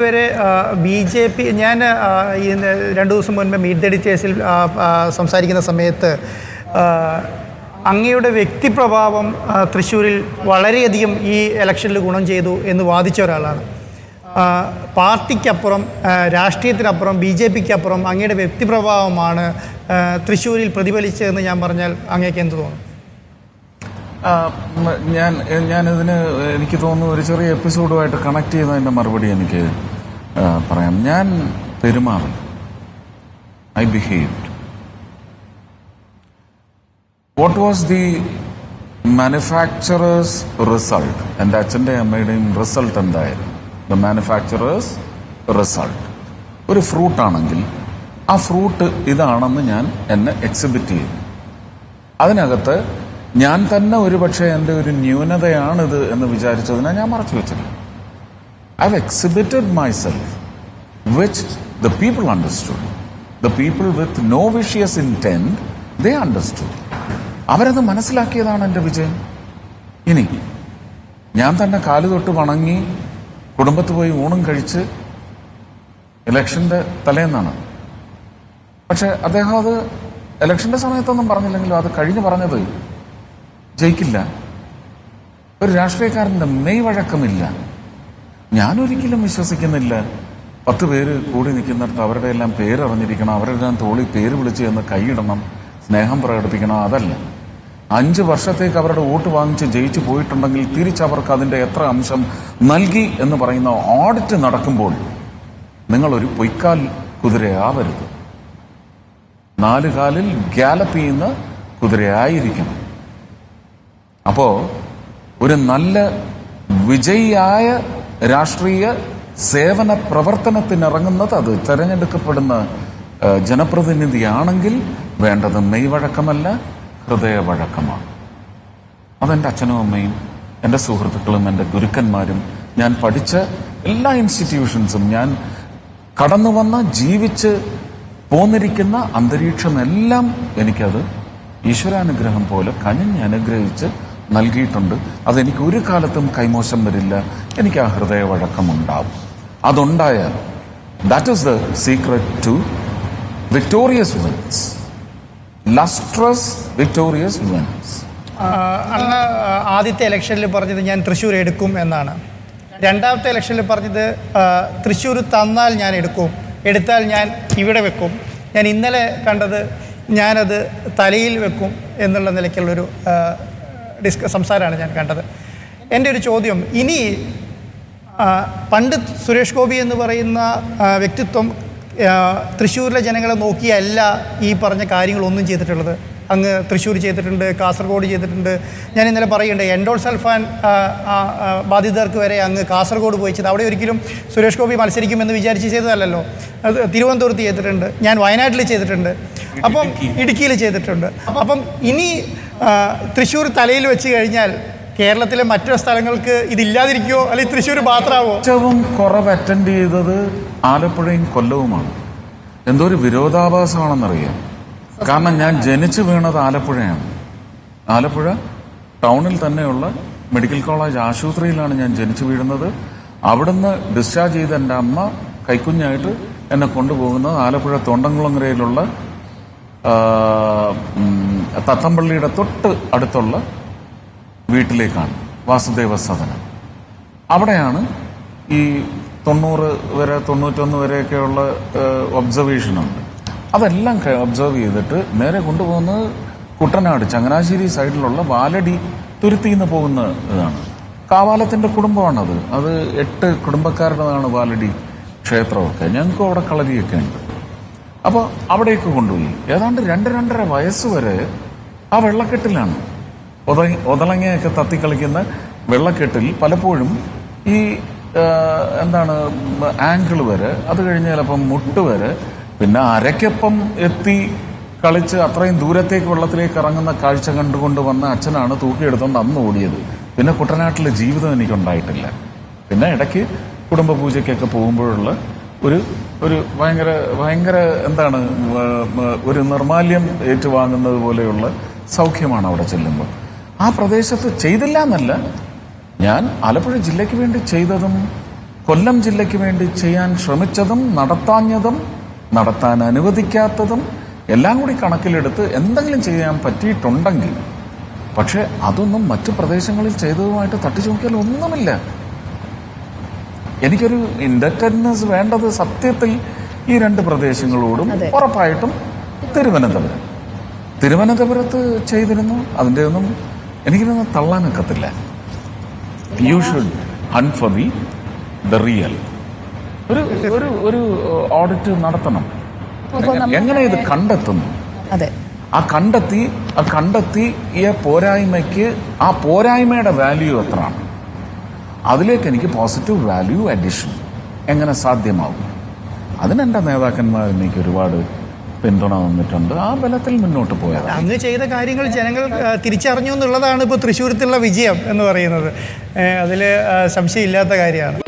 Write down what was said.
വരെ B J P ഞാൻ രണ്ട് ദിവസം മുൻപ് മീറ്റ് ദ ആ, സംസാരിക്കുന്ന സമയത്ത് അങ്ങയുടെ വ്യക്തിപ്രഭാവം തൃശ്ശൂരിൽ വളരെയധികം ഈ ഇലക്ഷനിൽ ഗുണം ചെയ്തു എന്ന് വാദിച്ച ഒരാളാണ്. പാർട്ടിക്കപ്പുറം രാഷ്ട്രീയത്തിനപ്പുറം ബി ജെ പിക്ക് അപ്പുറം അങ്ങയുടെ വ്യക്തിപ്രഭാവമാണ് തൃശ്ശൂരിൽ പ്രതിഫലിച്ചതെന്ന് ഞാൻ പറഞ്ഞാൽ അങ്ങേക്ക് എന്ത് തോന്നും? ഞാൻ ഞാനിതിന് എനിക്ക് തോന്നുന്നു ഒരു ചെറിയ എപ്പിസോഡുമായിട്ട് കണക്ട് ചെയ്തതിന്റെ മറുപടി എനിക്ക് പറയാം. ഞാൻ പെരുമാറി. I behaved what was the manufacturer's result എന്റെ അച്ഛന്റെ അമ്മയുടെയും റിസൾട്ട് എന്തായിരുന്നു? ദ മാനുഫാക്ചറേഴ്സ് റിസൾട്ട് ഒരു ഫ്രൂട്ട് ആണെങ്കിൽ ആ ഫ്രൂട്ട് ഇതാണെന്ന് ഞാൻ എന്നെ എക്സിബിറ്റ് ചെയ്തു. അതിനകത്ത് ഞാൻ തന്നെ ഒരുപക്ഷെ എന്റെ ഒരു ന്യൂനതയാണിത് എന്ന് വിചാരിച്ചതിനെ ഞാൻ മറച്ചു വെച്ചില്ല. I exhibited myself which the people understood the people with no vicious intend they understood അവരത് മനസ്സിലാക്കിയതാണ് എന്റെ വിജയം. ഇനി ഞാൻ തന്നെ കാൽ തൊട്ട് വണങ്ങി കുടുംബത്ത് പോയി ഊണും കഴിച്ച് ഇലക്ഷന്റെ തലേന്നാണ്. പക്ഷെ അദ്ദേഹം അത് ഇലക്ഷന്റെ സമയത്തൊന്നും പറഞ്ഞില്ലെങ്കിലും അത് കഴിഞ്ഞ് പറഞ്ഞത് ജയിക്കില്ല. ഒരു രാഷ്ട്രീയക്കാരന്റെ മെയ് വഴക്കമില്ല. ഞാനൊരിക്കലും വിശ്വസിക്കുന്നില്ല. പത്ത് പേര് കൂടി നിൽക്കുന്നിടത്ത് അവരുടെ എല്ലാം പേരറിഞ്ഞിരിക്കണം അവരുടെ എല്ലാം തോളി പേര് വിളിച്ച് എന്ന് കൈയിടണം സ്നേഹം പ്രകടിപ്പിക്കണം അതല്ല. അഞ്ച് വർഷത്തേക്ക് അവരുടെ വോട്ട് വാങ്ങിച്ച് ജയിച്ചു പോയിട്ടുണ്ടെങ്കിൽ തിരിച്ചവർക്ക് അതിന്റെ എത്ര അംശം നൽകി എന്ന് പറയുന്ന ഓഡിറ്റ് നടക്കുമ്പോൾ നിങ്ങളൊരു പൊയ്ക്കാൽ കുതിരയാവരുത്. നാലുകാലിൽ കാലിൽ ഗാലപ്പ് ചെയ്യുന്ന കുതിരയായിരിക്കണം. അപ്പോ ഒരു നല്ല വിജയിയായ രാഷ്ട്രീയ സേവന പ്രവർത്തനത്തിനിറങ്ങുന്നത് അത് തെരഞ്ഞെടുക്കപ്പെടുന്ന ജനപ്രതിനിധിയാണെങ്കിൽ വേണ്ടത് മെയ്വഴക്കമല്ല ഹൃദയവഴക്കമാണ് അതെന്റെ അച്ഛനും അമ്മയും എന്റെ സുഹൃത്തുക്കളും എന്റെ ഗുരുക്കന്മാരും ഞാൻ പഠിച്ച എല്ലാ ഇൻസ്റ്റിറ്റ്യൂഷൻസും ഞാൻ കടന്നു വന്ന ജീവിച്ച് പോന്നിരിക്കുന്ന അന്തരീക്ഷമെല്ലാം എനിക്കത് ഈശ്വരാനുഗ്രഹം പോലെ കനിഞ്ഞ് അനുഗ്രഹിച്ച് നൽകിയിട്ടുണ്ട്. അതെനിക്ക് ഒരു കാലത്തും കൈമോശം വരില്ല. എനിക്ക് ആ ഹൃദയവഴക്കമുണ്ടാവും. അതുണ്ടായാൽ that is the secret to victorious women's lustrous victorious women's അന്ന് ആദ്യത്തെ ഇലക്ഷനിൽ പറഞ്ഞത് ഞാൻ തൃശ്ശൂർ എടുക്കും എന്നാണ്. രണ്ടാമത്തെ ഇലക്ഷനിൽ പറഞ്ഞത് തൃശ്ശൂർ തന്നാൽ ഞാൻ എടുക്കും. എടുത്താൽ ഞാൻ ഇവിടെ വെക്കും. ഞാൻ ഇന്നലെ കണ്ടത് ഞാനത് തലയിൽ വെക്കും എന്നുള്ള നിലയ്ക്കുള്ളൊരു ഡിസ്ക സംസാരമാണ് ഞാൻ കണ്ടത്. എന്റെ ഒരു ചോദ്യം ഇനി പണ്ട് സുരേഷ് ഗോപി എന്ന് പറയുന്ന വ്യക്തിത്വം തൃശ്ശൂരിലെ ജനങ്ങളെ നോക്കിയല്ല ഈ പറഞ്ഞ കാര്യങ്ങളൊന്നും ചെയ്തിട്ടുള്ളത്. അങ്ങ് തൃശ്ശൂർ ചെയ്തിട്ടുണ്ട് കാസർഗോഡ് ചെയ്തിട്ടുണ്ട്. ഞാൻ ഇന്നലെ പറയുന്നുണ്ട് എൻഡോൾ സൽഫാൻ ബാധിതർക്ക് വരെ അങ്ങ് കാസർഗോഡ് പോയി ചെയ്ത് അവിടെ ഒരിക്കലും സുരേഷ് ഗോപി മത്സരിക്കുമെന്ന് വിചാരിച്ച് ചെയ്തതല്ലല്ലോ. അത് തിരുവനന്തപുരത്ത് ചെയ്തിട്ടുണ്ട് ഞാൻ വയനാട്ടിൽ ചെയ്തിട്ടുണ്ട്. അപ്പം ഇടുക്കിയിൽ ചെയ്തിട്ടുണ്ട്. അപ്പം ഇനി തൃശ്ശൂർ തലയിൽ വെച്ച് കഴിഞ്ഞാൽ കേരളത്തിലെ മറ്റു സ്ഥലങ്ങൾക്ക് ഇതില്ലാതിരിക്കുമോ അല്ലെങ്കിൽ തൃശ്ശൂർ മാത്രമാവോ ഏറ്റവും കുറവ് അറ്റൻഡ് ചെയ്തത് ആലപ്പുഴയും കൊല്ലവുമാണ്. എന്തോ ഒരു വിരോധാഭാസമാണെന്നറിയാം. കാരണം ഞാൻ ജനിച്ചു വീണത് ആലപ്പുഴയാണ്. ആലപ്പുഴ ടൗണിൽ തന്നെയുള്ള മെഡിക്കൽ കോളേജ് ആശുപത്രിയിലാണ് ഞാൻ ജനിച്ചു വീഴുന്നത്. അവിടുന്ന് ഡിസ്ചാർജ് ചെയ്ത എന്റെ അമ്മ കൈക്കുഞ്ഞായിട്ട് എന്നെ കൊണ്ടുപോകുന്നത് ആലപ്പുഴ ഉം, തത്തമ്പള്ളിയുടെ തൊട്ട് അടുത്തുള്ള വീട്ടിലേക്കാണ് വാസുദേവ സദനം. അവിടെയാണ് ഈ തൊണ്ണൂറ് വരെ തൊണ്ണൂറ്റൊന്ന് വരെയൊക്കെയുള്ള ഒബ്സർവേഷനുണ്ട് അതെല്ലാം ഒബ്സർവ് ചെയ്തിട്ട് നേരെ കൊണ്ടുപോകുന്നത് കുട്ടനാട് ചങ്ങനാശ്ശേരി സൈഡിലുള്ള വാലടി തുരുത്തിന്ന് പോകുന്ന ഇതാണ്. കാവാലത്തിന്റെ കുടുംബമാണത്. അത് എട്ട് കുടുംബക്കാരുടേതാണ് വാലടി ക്ഷേത്രമൊക്കെ. ഞങ്ങൾക്കും അവിടെ കളരിയൊക്കെ ഉണ്ട്. അപ്പോൾ അവിടേക്ക് കൊണ്ടുപോയി. ഏതാണ്ട് രണ്ട് രണ്ടര വയസ്സ് വരെ ആ വെള്ളക്കെട്ടിലാണ്. ഒതങ്ങ ഒതളങ്ങയൊക്കെ തത്തിക്കളിക്കുന്ന വെള്ളക്കെട്ടിൽ പലപ്പോഴും ഈ എന്താണ് ആങ്കിൾ വരെ അത് കഴിഞ്ഞ് ചിലപ്പം മുട്ട് വരെ പിന്നെ അരയ്ക്കൊപ്പം എത്തി കളിച്ച് അത്രയും ദൂരത്തേക്ക് വെള്ളത്തിലേക്ക് ഇറങ്ങുന്ന കാഴ്ച കണ്ടുകൊണ്ട് വന്ന അച്ഛനാണ് തൂക്കിയെടുത്തുകൊണ്ട് അന്ന് ഓടിയത്. പിന്നെ കുട്ടനാട്ടിലെ ജീവിതം എനിക്കുണ്ടായിട്ടില്ല. പിന്നെ ഇടയ്ക്ക് കുടുംബ പൂജയ്ക്കൊക്കെ പോകുമ്പോഴുള്ള ഒരു ഒരു ഭയങ്കര ഭയങ്കര എന്താണ് ഒരു നിർമാല്യം ഏറ്റുവാങ്ങുന്നത് പോലെയുള്ള സൗഖ്യമാണ് അവിടെ ചെല്ലുമ്പോൾ. ആ പ്രദേശത്ത് ചെയ്തില്ല എന്നല്ല ഞാൻ ആലപ്പുഴ ജില്ലയ്ക്ക് വേണ്ടി ചെയ്തതും കൊല്ലം ജില്ലയ്ക്ക് വേണ്ടി ചെയ്യാൻ ശ്രമിച്ചതും നടത്താഞ്ഞതും നടത്താൻ അനുവദിക്കാത്തതും എല്ലാം കൂടി കണക്കിലെടുത്ത് എന്തെങ്കിലും ചെയ്യാൻ പറ്റിയിട്ടുണ്ടെങ്കിൽ പക്ഷേ അതൊന്നും മറ്റു പ്രദേശങ്ങളിൽ ചെയ്തതുമായിട്ട് തട്ടിച്ചു നോക്കിയാൽ ഒന്നുമില്ല. എനിക്കൊരു ഇൻഡക്റ്റഡ്നെസ് വേണ്ടത് സത്യത്തിൽ ഈ രണ്ട് പ്രദേശങ്ങളോടും ഉറപ്പായിട്ടും തിരുവനന്തപുരം. തിരുവനന്തപുരത്ത് ചെയ്തിരുന്നു അതിന്റെ ഒന്നും എനിക്കിതൊന്നും തള്ളാനൊക്കത്തില്ല you should hunt for the the real ഒരു ഒരു ഒരു ഓഡിറ്റ് നടത്തണം. എങ്ങനെ ഇത് കണ്ടെത്തുന്നു? അതെ. ആ കണ്ടെത്തി ആ കണ്ടെത്തിയ പോരായ്മയ്ക്ക് ആ പോരായ്മയുടെ വാല്യൂ എത്രയാണ്? അതിലേക്ക് എനിക്ക് പോസിറ്റീവ് വാല്യൂ അഡീഷൻ എങ്ങനെ സാധ്യമാകും? അതിനെന്റെ നേതാക്കന്മാർ എനിക്ക് ഒരുപാട് പിന്തുണ തന്നിട്ടുണ്ട്. ആ ബലത്തിൽ മുന്നോട്ട് പോയത്. അങ്ങ് ചെയ്ത കാര്യങ്ങൾ ജനങ്ങൾ തിരിച്ചറിഞ്ഞു എന്നുള്ളതാണ് ഇപ്പോൾ തൃശ്ശൂരത്തുള്ള വിജയം എന്ന് പറയുന്നത്. അതിൽ സംശയമില്ലാത്ത കാര്യമാണ്.